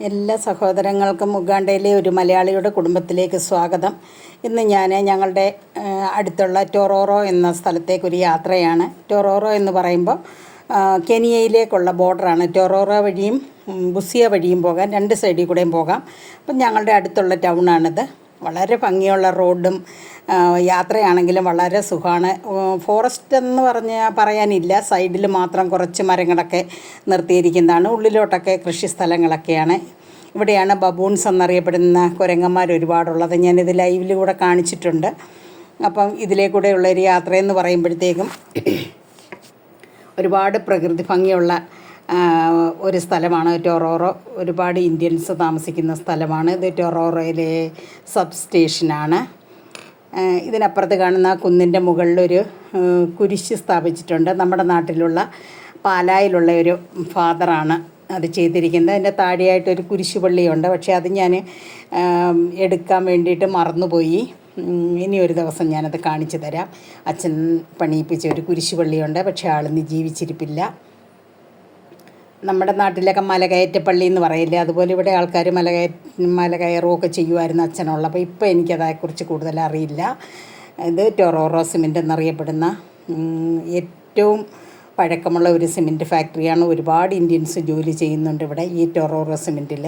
എല്ലാ സഹോദരങ്ങൾക്കും ഉഗാണ്ടയിലെ ഒരു മലയാളിയുടെ കുടുംബത്തിലേക്ക് സ്വാഗതം. ഇന്ന് ഞാൻ ഞങ്ങളുടെ അടുത്തുള്ള ടൊറോറോ എന്ന സ്ഥലത്തേക്കൊരു യാത്രയാണ്. ടൊറോറോ എന്ന് പറയുമ്പോൾ കെനിയയിലേക്കുള്ള ബോർഡറാണ്. ടൊറോറോ വഴിയും ബുസിയ വഴിയും പോകാം. രണ്ട് സൈഡിൽ കൂടെയും പോകാം. അപ്പം ഞങ്ങളുടെ അടുത്തുള്ള ടൗണാണിത്. വളരെ ഭംഗിയുള്ള റോഡും യാത്രയാണെങ്കിലും വളരെ സുഖമാണ്. ഫോറസ്റ്റ് എന്ന് പറഞ്ഞ് പറയാനില്ല. സൈഡിൽ മാത്രം കുറച്ച് മരങ്ങളൊക്കെ നിർത്തിയിരിക്കുന്നതാണ്. ഉള്ളിലോട്ടൊക്കെ കൃഷി സ്ഥലങ്ങളൊക്കെയാണ്. ഇവിടെയാണ് ബബൂൺസ് എന്നറിയപ്പെടുന്ന കുരങ്ങന്മാർ ഒരുപാടുള്ളത്. ഞാനിത് ലൈവിലൂടെ കാണിച്ചിട്ടുണ്ട്. അപ്പം ഇതിലേക്കൂടെയുള്ള ഒരു യാത്രയെന്ന് പറയുമ്പോഴത്തേക്കും ഒരുപാട് പ്രകൃതി ഭംഗിയുള്ള ഒരു സ്ഥലമാണ് ടൊറോറോ ഒരുപാട് ഇന്ത്യൻസ് താമസിക്കുന്ന സ്ഥലമാണ്. ഇത് ടൊറോറോയിലെ സബ് സ്റ്റേഷനാണ് ഇതിനപ്പുറത്ത് കാണുന്ന കുന്നിന്റെ മുകളിലൊരു കുരിശ് സ്ഥാപിച്ചിട്ടുണ്ട്. നമ്മുടെ നാട്ടിലുള്ള പാലായിലുള്ള ഒരു ഫാദറാണ് അത് ചെയ്തിരിക്കുന്നത്. അതിന്റെ താഴെയായിട്ടൊരു കുരിശ് പള്ളിയുണ്ട്. പക്ഷേ അത് ഞാൻ എടുക്കാൻ വേണ്ടിയിട്ട് മറന്നുപോയി. ഇനി ഒരു ദിവസം ഞാനത് കാണിച്ചു തരാം. അച്ഛൻ പണിയിപ്പിച്ച ഒരു കുരിശ് പള്ളിയുണ്ട്. പക്ഷേ ആളിന്ന് ജീവിച്ചിരിപ്പില്ല. നമ്മുടെ നാട്ടിലൊക്കെ മലകയറ്റ പള്ളി എന്ന് പറയില്ലേ? അതുപോലെ ഇവിടെ ആൾക്കാർ മലകയ മലകയറുമൊക്കെ ചെയ്യുമായിരുന്നു അച്ഛനുള്ള അപ്പോൾ ഇപ്പോൾ എനിക്കതേക്കുറിച്ച് കൂടുതൽ അറിയില്ല. ഇത് ടൊറോറോ സിമെന്റ് എന്നറിയപ്പെടുന്ന ഏറ്റവും പഴക്കമുള്ള ഒരു സിമെന്റ് ഫാക്ടറിയാണ്. ഒരുപാട് ഇന്ത്യൻസ് ജോലി ചെയ്യുന്നുണ്ട് ഇവിടെ ഈ ടൊറോറോ സിമെന്റിൽ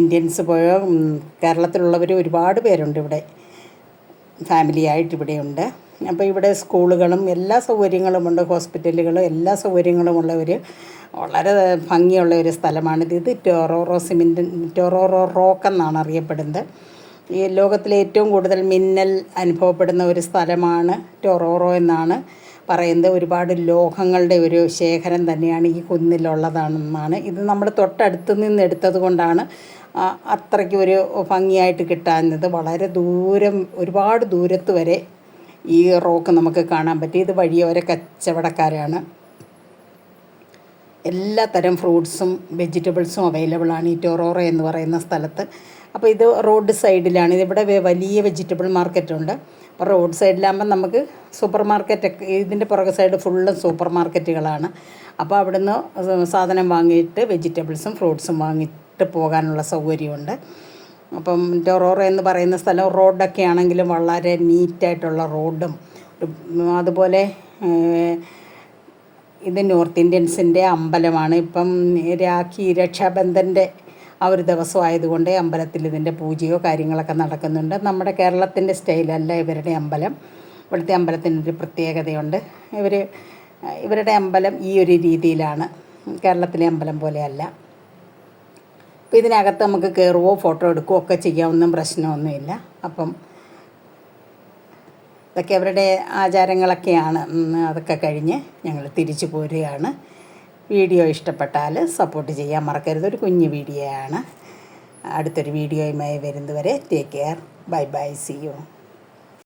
ഇന്ത്യൻസ് പോയ കേരളത്തിലുള്ളവർ ഒരുപാട് പേരുണ്ട് ഇവിടെ. ഫാമിലിയായിട്ട് ഇവിടെയുണ്ട്. അപ്പോൾ ഇവിടെ സ്കൂളുകളും എല്ലാ സൗകര്യങ്ങളുമുണ്ട് ഹോസ്പിറ്റലുകളും എല്ലാ സൗകര്യങ്ങളുമുള്ള ഒരു വളരെ ഭംഗിയുള്ള ഒരു സ്ഥലമാണിത്. ഇത് ടൊറോറോ സിമെന്റ് ടൊറോറോ റോക്ക് എന്നാണ് അറിയപ്പെടുന്നത്. ഈ ലോകത്തിലെ ഏറ്റവും കൂടുതൽ മിന്നൽ അനുഭവപ്പെടുന്ന ഒരു സ്ഥലമാണ് ടൊറോറോ എന്നാണ് പറയുന്നത്. ഒരുപാട് ലോഹങ്ങളുടെ ഒരു ശേഖരം തന്നെയാണ് ഈ കുന്നിലുള്ളതാണെന്നാണ് ഇത് നമ്മൾ തൊട്ടടുത്ത് നിന്ന് എടുത്തത് കൊണ്ടാണ് അത്രയ്ക്ക് ഒരു ഭംഗിയായിട്ട് കിട്ടാഞ്ഞത്. വളരെ ദൂരം ഒരുപാട് ദൂരത്ത് വരെ ഈ റോക്ക് നമുക്ക് കാണാൻ പറ്റി. ഇത് വഴിയോര കച്ചവടക്കാരാണ്. എല്ലാ തരം ഫ്രൂട്ട്സും വെജിറ്റബിൾസും അവൈലബിൾ ആണ് ഈ ടൊറോറ എന്ന് പറയുന്ന സ്ഥലത്ത്. അപ്പോൾ ഇത് റോഡ് സൈഡിലാണ്. ഇതിവിടെ വലിയ വെജിറ്റബിൾ മാർക്കറ്റുണ്ട്. അപ്പോൾ റോഡ് സൈഡിലാകുമ്പോൾ നമുക്ക് സൂപ്പർ മാർക്കറ്റൊക്കെ ഇതിന്റെ പുറകെ സൈഡ് ഫുള്ള് സൂപ്പർ മാർക്കറ്റുകളാണ് അപ്പോൾ അവിടുന്ന് സാധനം വാങ്ങിയിട്ട് വെജിറ്റബിൾസും ഫ്രൂട്ട്സും വാങ്ങിയിട്ട് പോകാനുള്ള സൗകര്യമുണ്ട്. അപ്പം ഡൊറോറ എന്ന് പറയുന്ന സ്ഥലം റോഡൊക്കെ ആണെങ്കിലും വളരെ നീറ്റായിട്ടുള്ള റോഡും. അതുപോലെ ഇത് നോർത്ത് ഇന്ത്യൻസിന്റെ അമ്പലമാണ്. ഇപ്പം രാഖി രക്ഷാബന്ധന്റെ ആ ഒരു ദിവസം ആയതുകൊണ്ട് അമ്പലത്തിൽ ഇതിന്റെ പൂജയോ കാര്യങ്ങളൊക്കെ നടക്കുന്നുണ്ട്. നമ്മുടെ കേരളത്തിന്റെ സ്റ്റൈലല്ല ഇവരുടെ അമ്പലം. ഇവിടുത്തെ അമ്പലത്തിന് ഒരു പ്രത്യേകതയുണ്ട്. ഇവർ ഇവരുടെ അമ്പലം ഈ ഒരു രീതിയിലാണ്. കേരളത്തിലെ അമ്പലം പോലെയല്ല. അപ്പോൾ ഇതിനകത്ത് നമുക്ക് കയറുവോ ഫോട്ടോ എടുക്കുകയോ ഒക്കെ ചെയ്യാവുന്ന പ്രശ്നമൊന്നുമില്ല. അപ്പം ഇതൊക്കെ അവരുടെ ആചാരങ്ങളൊക്കെയാണ്. അതൊക്കെ കഴിഞ്ഞ് ഞങ്ങൾ തിരിച്ചു പോരുകയാണ്. വീഡിയോ ഇഷ്ടപ്പെട്ടാൽ സപ്പോർട്ട് ചെയ്യാൻ മറക്കരുത്. ഒരു കുഞ്ഞു വീഡിയോ ആണ് അടുത്തൊരു വീഡിയോയുമായി വരുന്നതുവരെ take care bye bye see you